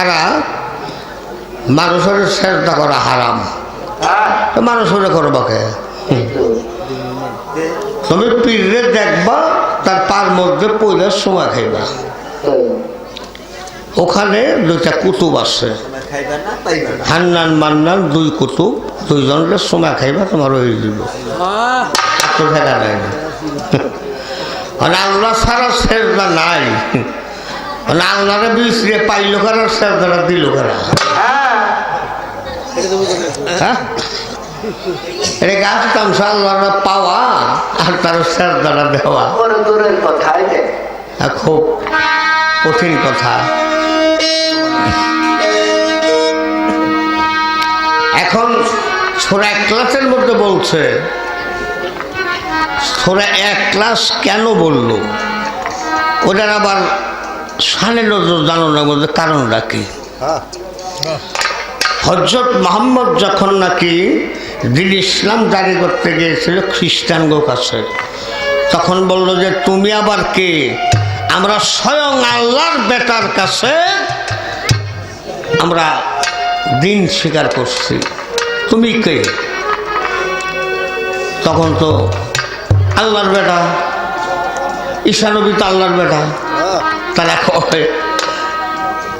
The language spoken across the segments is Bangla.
ছাড়া মানুষের চেষ্টা করা হারাম। মানুষের করবাকে তুমি পীরে দেখবা, তার পার মধ্যে পইলের সময় খাইবা। ওখানে দুইটা কুতুব আছে। হান্নান মান্নান দুই কুতুব, দুইজনকে সময় খাইবা, তোমার ওই দিব আল্লাহ ছাড়া সেজদা নাই। আল্লাহরে বিচরে পাইল কারা সেজদাটা দিল কারা? হ্যাঁ? গাছ পাওয়া, আর তার রে খুব কঠিন কথা। এখন ছোড়া এক ক্লাসের মধ্যে বলছে ছোড়া এক ক্লাস কেন বলল? ওটার আবার সানে নজর জানানোর মধ্যে কারণটা কি হজরত মোহাম্মদ যখন নাকি দিন ইসলাম জারি করতে গিয়েছিল খ্রিস্টানগো কাছে তখন বলল যে তুমি আবার কে? আমরা স্বয়ং আল্লাহর বেটার কাছে আমরা দিন স্বীকার করছি। তুমি কে? তখন তো আল্লাহর বেটা ঈশানবী তো আল্লাহর বেটা। তারা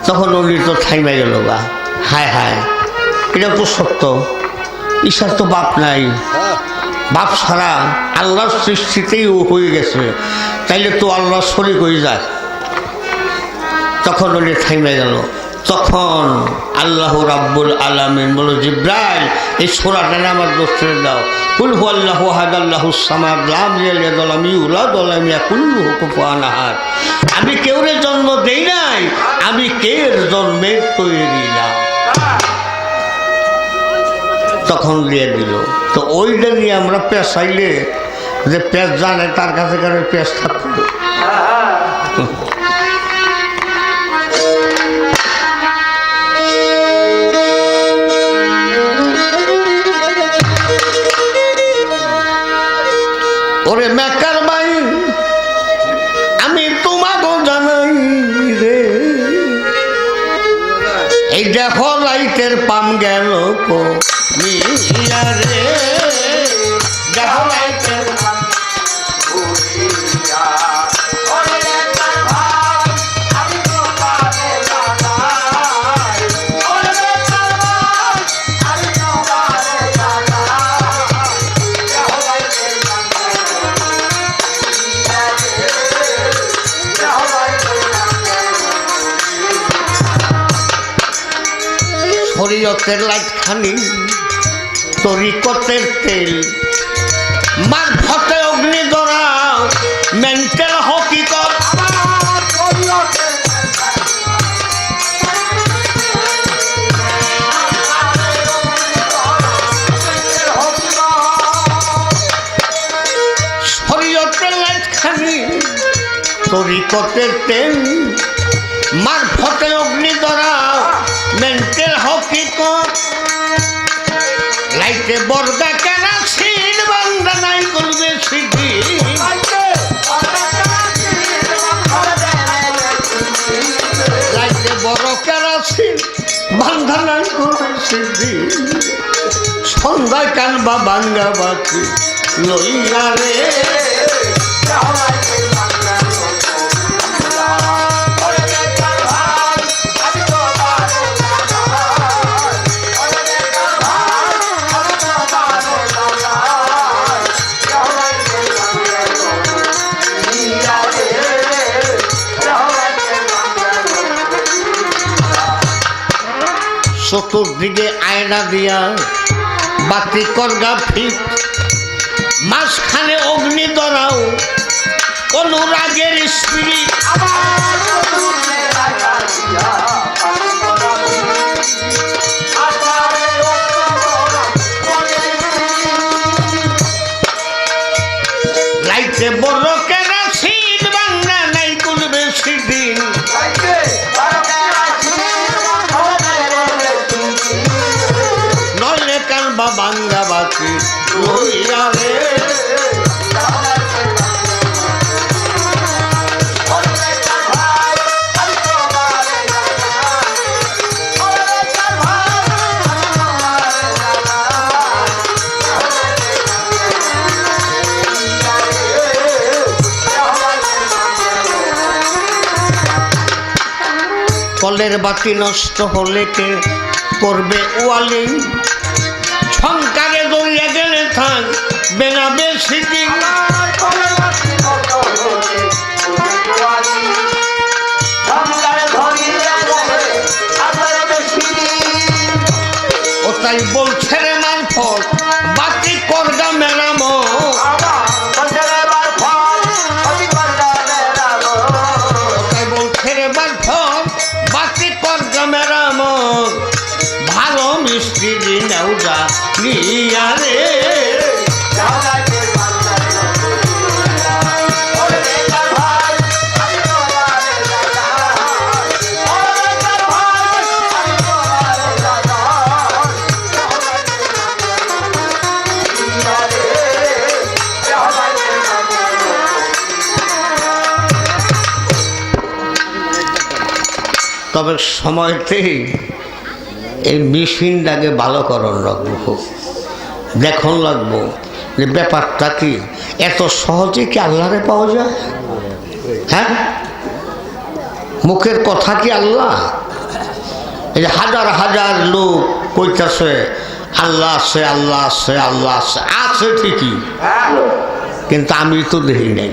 তখন উনি তো থাইমে গেল বা হায় হায়, এটা তো সত্য। ঈশ্বর তো বাপ নাই। বাপ ছাড়া আল্লাহর সৃষ্টিতেই ও হয়ে গেছে। তাইলে তো আল্লাহ শরিক হয়ে যায়। তখন উনি থাইমে গেল। তখন আল্লাহ রাব্বুল আলামিন বলো জিব্রাইল, এই সোরাটা আমার দোস্তের দাও। কুল হু আল্লাহ হাদ আল্লাহ সামাদ লাম ইয়ালিয়াদ ওয়ালাম ইউলাদ ওয়ালাম ইয়াকুল্লু কুফুয়ান আহাদ আমি কেউরে জন্ম দেই নাই, আমি কের জন্মের তৈরি না। তখন দিয়ে দিল। তো ওইটা নিয়ে আমরা পেশাইলে যে পেঁচ জানে, তার কাছে কাছে পেঁচ থাকতো। গেল কো শরীয়তের লাইট খানি তরিকতের তেল। মার ফতে অগ্নি ধরাও মেন্টাল হকিকত তরিকতের তেল। মার ফতে লাইটে বর্গা কেনা ছিন বান্দা নাই করবে সিদ্ধি। বড় কেনা কানবা বাঙ্গা বাকি লইয়া রে। চতুর্দিকে আয়না দিয়া বাতি করগা ফিট। মাঝখানে অগ্নি ধরাও অনুরাগের স্পিরিট। লাইতে কলের বাতি নষ্ট হলে কে করবে ওয়ালি? সংকারে দৌড়িয়ে গেলে থাক বেনা সিটি ও তাই বলছে তবে সময়তেই এই মেশিনটাকে ভালো করার লাগবো। দেখুন লাগবো যে ব্যাপারটা কি? এত সহজে কি আল্লাহরে পাওয়া যায়? হ্যাঁ? মুখের কথা কি আল্লাহ? এই যে হাজার হাজার লোক কইতাছে আল্লাহ আছে আল্লাহ আছে আল্লাহ আছে আছে ঠিকই। কিন্তু আমি তো দেখি নাই।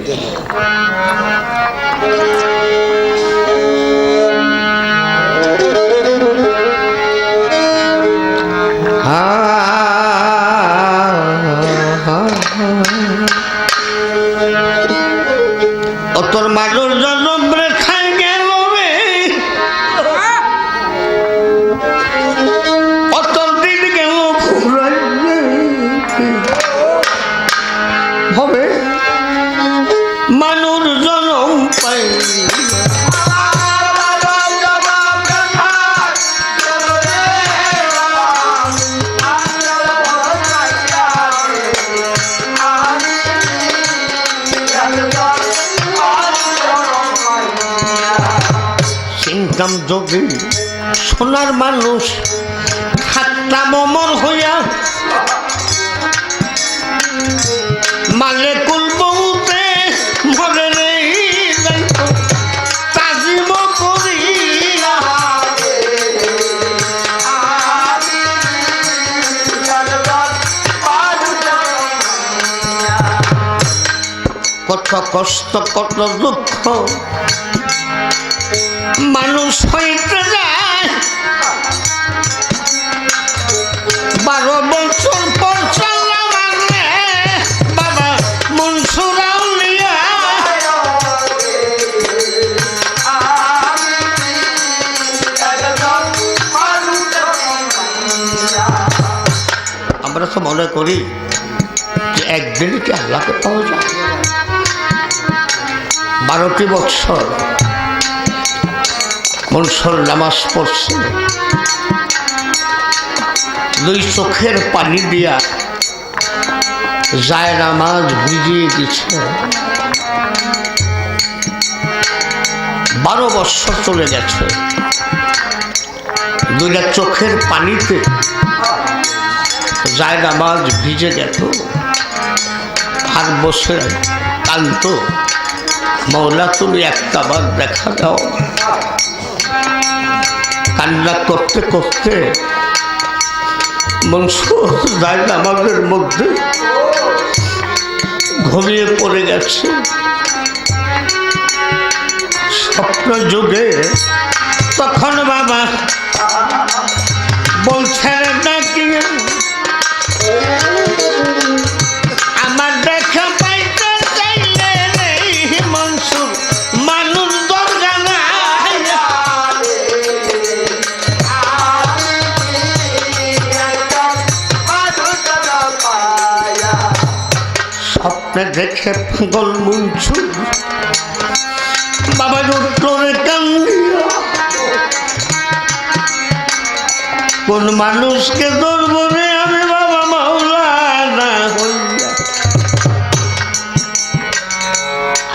সোনার মানুষ খাট্টা মমর হইয়া মালে মরে কত কষ্ট কত দুঃখ মানুষ হইতে যায়। বারো বছর পর আমরা তো মনে করি যে একদিন কি আল্লাহকে পাওয়া যায়? বারোটি বৎসর মনসর নামাজ পড়ছে। দুই চোখের পানি দিয়া যায় নামাজ ভিজিয়ে দিচ্ছে বারো বছর চলে গেছে। দুইটা চোখের পানিতে যায় নামাজ ভিজে গেত। আর বসে কান্ত মৌলা তুমি একটা বার দেখা দাও কান্না করতে করতে মনসুর যায় আমাদের মধ্যে ঘুমিয়ে পড়ে গেছে। স্বপ্ন যুগে কোন মানুষকে ধরবো আমি বাবা মাওলানা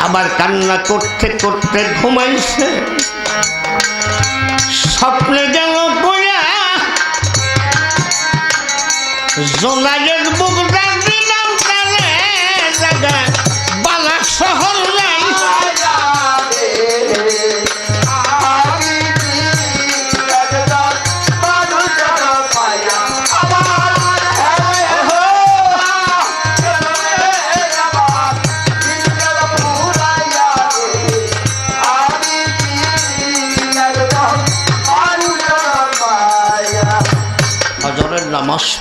আবার কান্না করতে করতে ঘুমাইছে। স্বপ্নে গেল পয়া জোনাগের বুকটা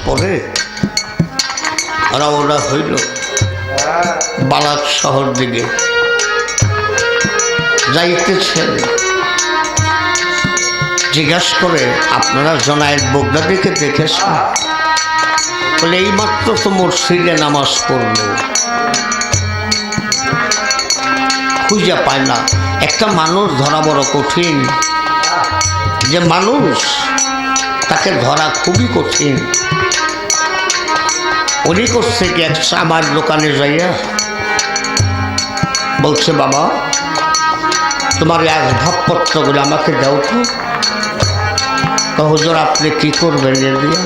পড়ে রওনা হইল বালাক শহর দিকে। যাইতেছেন। জিজ্ঞাসা করে, আপনারা জনায়ের বগদা দিকে দেখেছেন? বলে, এইমাত্র তো মসজিদে নামাজ পড়ল খুঁজে পায় না। একটা মানুষ ধরা বড় কঠিন। যে মানুষ তাকে ধরা খুবই কঠিন। উনি করছে কি এক আমার দোকানে যাইয়া? বলছে, বাবা, তোমার এই আসবাবপত্রগুলো আমাকে দাও তো। হুজুর, আপনি কি করবেন দিয়ে?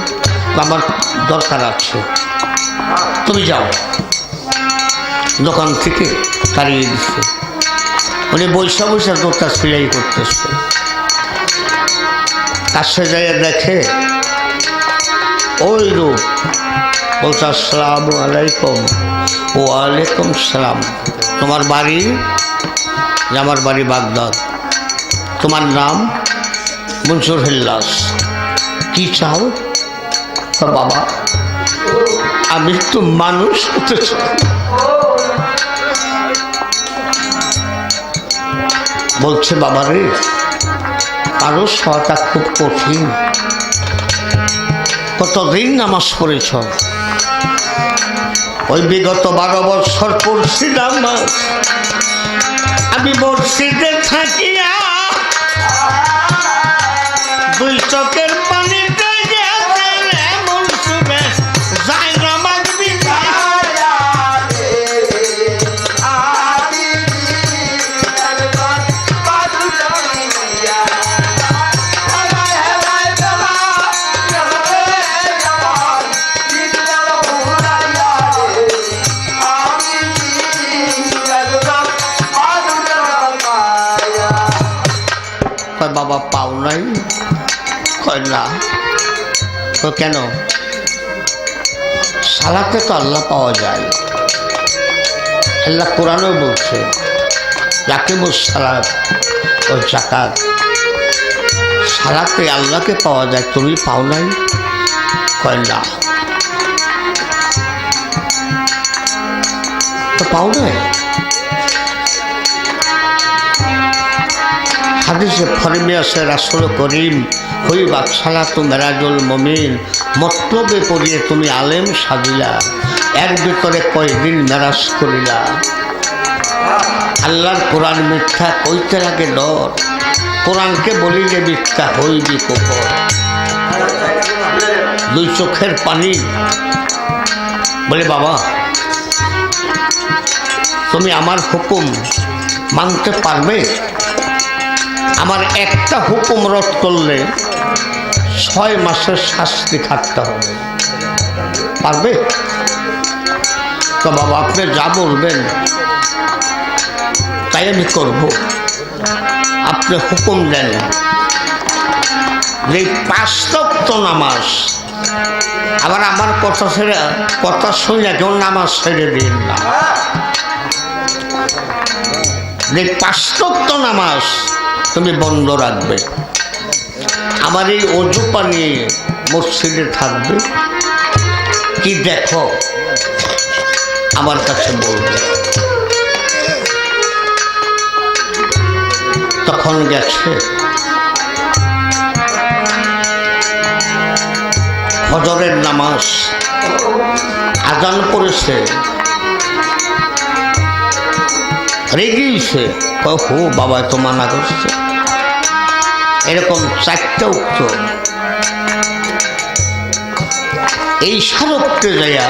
আমার দরকার আছে। তুমি যাও। দোকান থেকে তাড়িয়ে দিচ্ছে উনি বৈশা বৈশা দোরটা সিলাই করতেছে। কাছে যাইয়া দেখে, ওই রূপ বলছে, আসসালামু আলাইকুম। ওয়ালাইকুম সালাম। তোমার বাড়ি? আমার বাড়ি বাগদাদ। তোমার নাম? মনসুর হিল্লাস। কি চাও? তা বাবা। আমি তো মানুষ হতে বলছে বাবা রে হওয়াটা খুব কঠিন। কতদিন নামাজ পড়েছ? ওই বিগত বারো বছর পড়ছি নামাজ। আমি মসজিদে থাকিয়া দুই চোখের না তো কেন? সালাতে তো আল্লাহ পাওয়া যায়। আল্লাহ কোরআনও বলছে যাকে সালাত ও জাকাত সালাতে আল্লাহকে পাওয়া যায়, তুমি পাও নাই? কয়, না। তো পাও নাই? হাদিসে ফরমে আছে রাসুল করিম হইবা সালাতু মেরাজুল মমিন মতলবে পড়িয়ে তুমি আলেম সাজিলা, এর ভিতরে কয়দিন মেরাজ করিলা। আল্লাহর কোরআন মিথ্যা কইতে লাগে ডর, কোরআনকে বলি যে মিথ্যা হইবি কোপর দুই চোখের পানি। বলে, বাবা, তুমি আমার হুকুম মানতে পারবে? আমার একটা হুকুম রদ করলে ছয় মাসের শাস্তি খাটতে হবে। পারবে? তো বাবা, আপনি যা বলবেন, তাই আমি করব। আপনি হুকুম দেন। যে পাঁচতত্ব নামাজ, আবার আমার কথা ছেড়ে, কথা শুনে কেউ নামাজ ছেড়ে দিন না। যে পাঁচতত্ব নামাজ তুমি বন্ধ রাখবে। আমার এই অজু পানি মসজিদে থাকবে। কি দেখো? আমার কাছে বলবে। তখন গেছে। হজরের নামাজ আজান পড়েছে রেগেছে হো বাবা তো মানা করছে। এরকম চারটা উত্তর। এই সারক্তে যাইয়া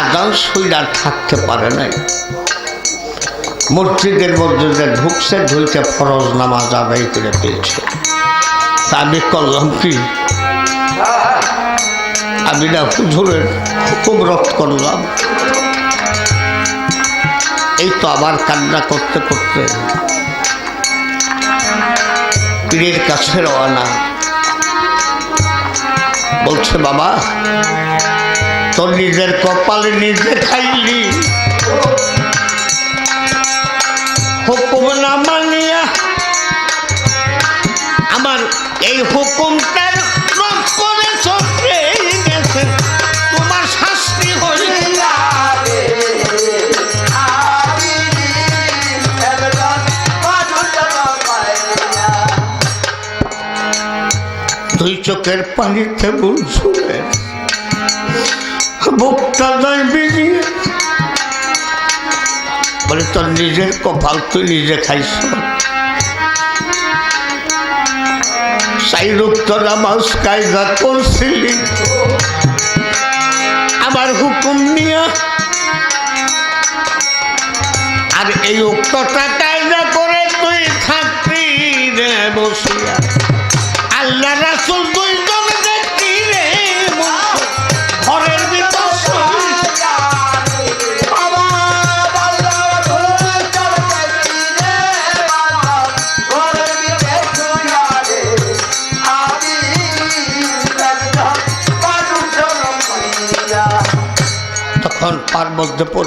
আদান সইলার থাকতে পারে নাই। মসজিদের মধ্যে যে ঢুকছে ঢুকে ফরজ নামাজ আদায় করে পেয়েছে তা আমি করলাম কি? আমি না হুজুরের হুকুম করলাম। এই তো আবার কান্না করতে করতে পীরের কাছে রওনা। বলছে, বাবা, তোর নিজের কপালে নিজে খাইলি হুকুম না মানিয়া আমার এই হুকুমটার চোখের পানিতে বুঝবে বুকটা নয় বেরিয়ে। বলে, তোর নিজের কপাল তুই নিজে খাইছ করছিলি আমার হুকুম নিয়ে। আর এই উক্তটা কায়দা করে তুই থাকবি রে বসিয়া। আল্লাহ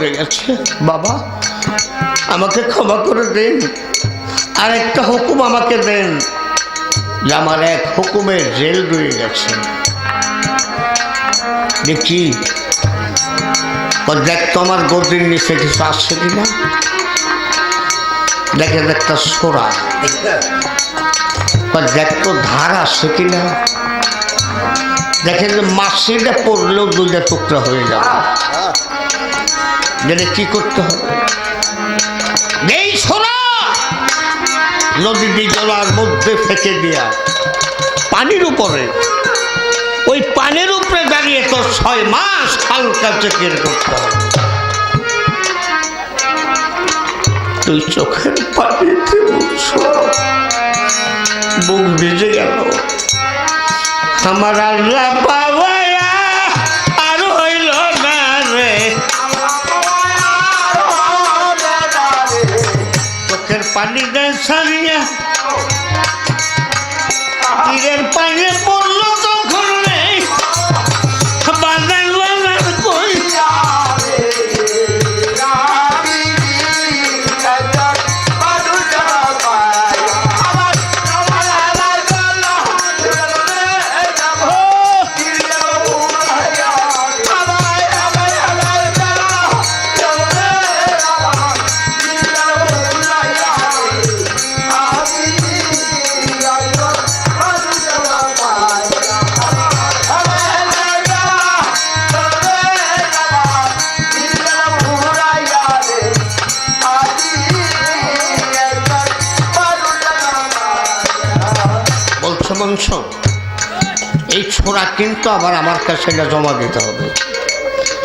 পড়ে গেছে। বাবা, আমাকে ক্ষমা করে দিন। আর একটা হুকুম আমাকে দেন যে আমার এক হুকুমে জেল রয়ে গেছে। দেখি দেখ তো আমার গদির নিচে কিছু আসছে কিনা? দেখে একটা সোরা। দেখ তো ধার আসছে কিনা? দেখে যে মাসিটা পড়লেও দুইটা টুকরা হয়ে যাবে। গেলে কি করতে হবে? নদীটি জলার মধ্যে ফেঁকে দিয়া পানির উপরে। ওই পানির উপরে দাঁড়িয়ে তো ছয় মাস হালকা চেকের করতে হবে। তুই চোখের পানিতে বুক ভিজে গেল। আমার আল্লাহ পানি দেয় ছাড়িয়া বংশ এই ছোড়া কিন্তু আবার আমার কাছে এটা জমা দিতে হবে।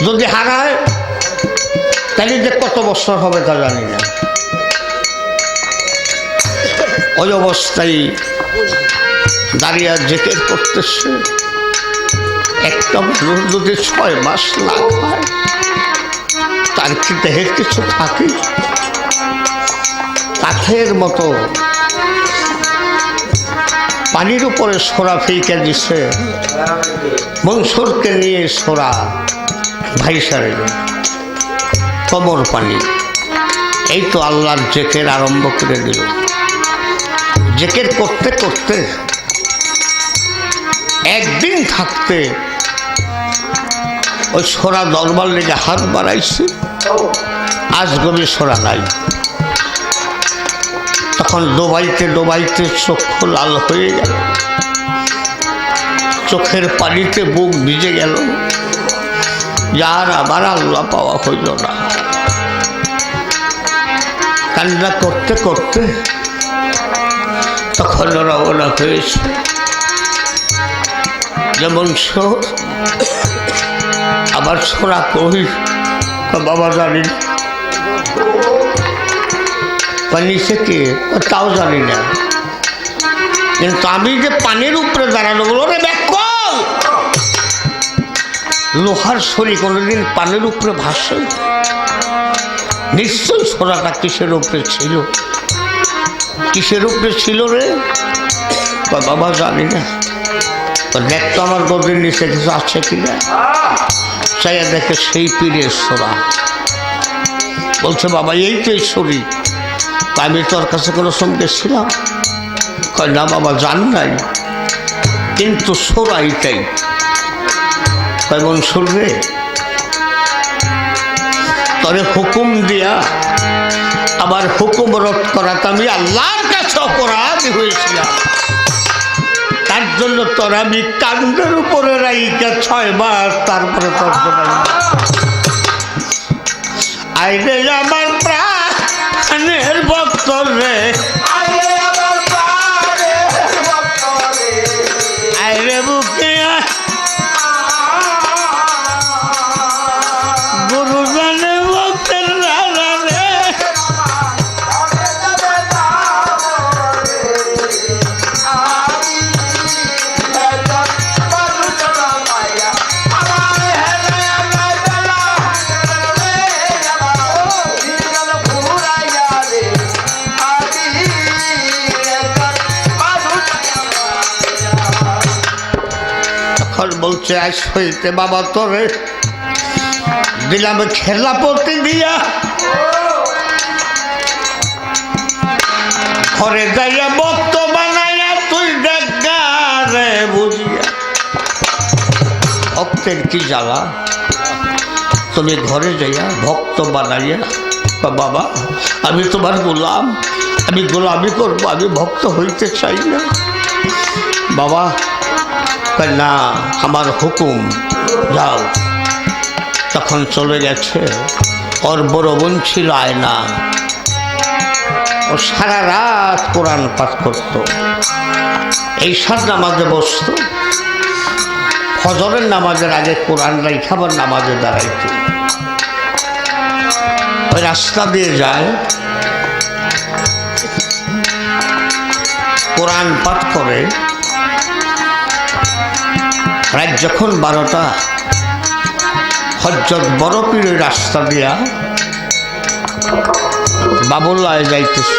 যদি হারায়, তাহলে যে কত বছর হবে তা জানি না। ওই অবস্থায় দাঁড়িয়ে জেকের করতেছে। একটা মানুষ যদি ছয় মাস লাভ হয় তার কি দেহে কিছু থাকে? কাঠের মতো পানির উপরে সোরা ফিকে দিছে। মনসুরকে নিয়ে সোরা ভাই সারে কবর পানি। এই তো আল্লাহর জেকের আরম্ভ করে দিল। জেকের করতে করতে একদিন থাকতে ওই সোরা দরবার লেগে হাত বাড়াইছে। আজ গবি সোরা নাই। তখন ডোবাইতে ডোবাইতে চক্ষু লাল হয়ে গেল। চোখের পানিতে বুক ভিজে গেল। যার আবার আল্লাহ পাওয়া হইল না। কান্না করতে করতে তখন রওনা হয়েছে। যেমন আবার সোরা কহি বাবা জানি না বা নিচে কে তাও জানি না কিন্তু আমি যে পানির উপরে দাঁড়ানো বলো রে লোহার শরী কোনোদিন পানির উপরে ভাসে নিশ্চয়ই সোনাটা কিসের উপরে ছিল কিসের উপরে ছিল রে বাবা জানি না তো দেখ তো আমার গদির নিচে কিছু আছে কিনা চাইয়া দেখে সেই পীরের সোনা বলছে বাবা এই তো এই শরীর তা আমি তোর কাছে কোনো সঙ্গে ছিলাম। কয়, না বাবা, জান নাই। কিন্তু সোরাইটাই কয় মনসুর রে তরে হুকুম দিয়া আবার হুকুম রদ করাতে আমি আল্লাহর কাছে অপরাধ হয়েছিলাম। তার জন্য তোর আমি কান্দের উপরে রাইকা ছয় মাস তারপরে তোর জন্য আইরে আমার প্রাণের ভক্ত আজ হইতে বাবা তোরে দিলাম খেলাপতি দিয়া। ঘরে যাইয়া ভক্ত বানাইয়া তুই দেখা রে বুঝিয়া। ভক্তের কি জ্বালা? তুমি ঘরে যাইয়া ভক্ত বানাইয়া বাবা, আমি তোমার গোলাম, আমি গোলামি করব, আমি ভক্ত হইতে চাই না। বাবা না আমার হুকুম, যাও। তখন চলে গেছে, ওর বড় বোন ছিল আয়না। ও সারা রাত কোরআন পাঠ করত। এই সাত নামাজে বসত। ফজরের নামাজের আগে কোরআন খাবার নামাজে দাঁড়াইত। ওই রাস্তা দিয়ে যায়। কোরআন পাঠ করে। রাত যখন বারোটা হজরত বড় পীরের রাস্তা দিয়া বাবুল্লায় যাইতেছে।